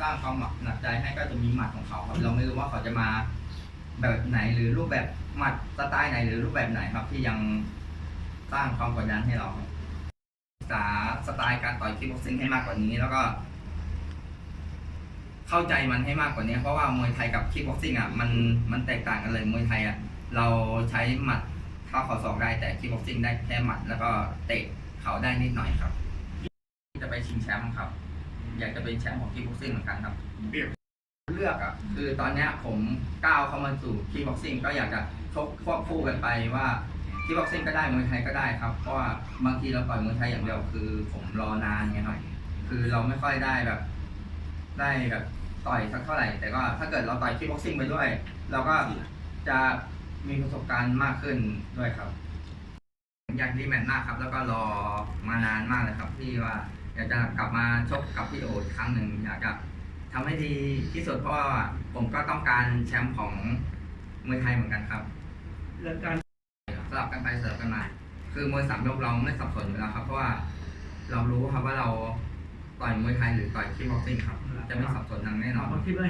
สร้างความหนักใจให้ก็จะมีหมัดของเขาครับเราไม่รู้ว่าเขาจะมาแบบไหนหรือรูปแบบหมัดสไตล์ไหนหรือรูปแบบไหนครับ ที่ยังสร้างความกดดันให้เราศึกษาสไตล์การต่อยคิกบ็อกซิ่งให้มากกว่านี้ แล้วก็ เข้าใจมันให้มากกว่านี้ เพราะว่ามวยไทยกับคิกบ็อกซิ่งอะมันมันแตกต่างกันเลยมวยไทยอะเราใช้หมัดเท้าเข่าศอกได้แต่คิกบ็อกซิ่งได้แค่หมัด แล้วก็เตะเขาได้นิดหน่อยครับ จะไปชิงแชมป์ครับ อยากจะเป็นแชมป์ของคิกบ็อกซิ่งเหมือนกันครับเปรียบเลือกอะคือตอนเนี้ยผมก้าวเข้ามาสู่คิกบ็อกซิ่งก็อยากจะชกควบคู่กันไปว่าคิกบ็อกซิ่งก็ได้มวยไทยก็ได้ครับเพราะว่าบางทีเราต่อยมวยไทยอย่างเดียวคือ ผมรอนานไงครับคือเราไม่ค่อยได้แบบ ได้แบบต่อยสักเท่าไหร่ แต่ก็ถ้าเกิดเราต่อยคิกบ็อกซิ่งไปด้วย เราก็จะมีประสบการณ์มากขึ้นด้วยครับ อยากรีแมตช์หน้าครับ แล้วก็รอมานานมากเลยครับที่ว่า อยากจะกลับมาชกกับพี่โออีกครั้งหนึ่งอยากจะทำให้ดีที่สุดเพราะว่าผมก็ต้องการแชมป์ของมวยไทยเหมือนกันครับแล้วการสลับกันไปสลับกันมา คือมวยสามยกเราไม่สับสนอยู่แล้วครับ เพราะว่าเรารู้ครับว่าเราต่อยมวยไทยหรือต่อยคิกบ็อกซิ่งครับ จะไม่สับสนอย่างแน่นอนเราคิดว่า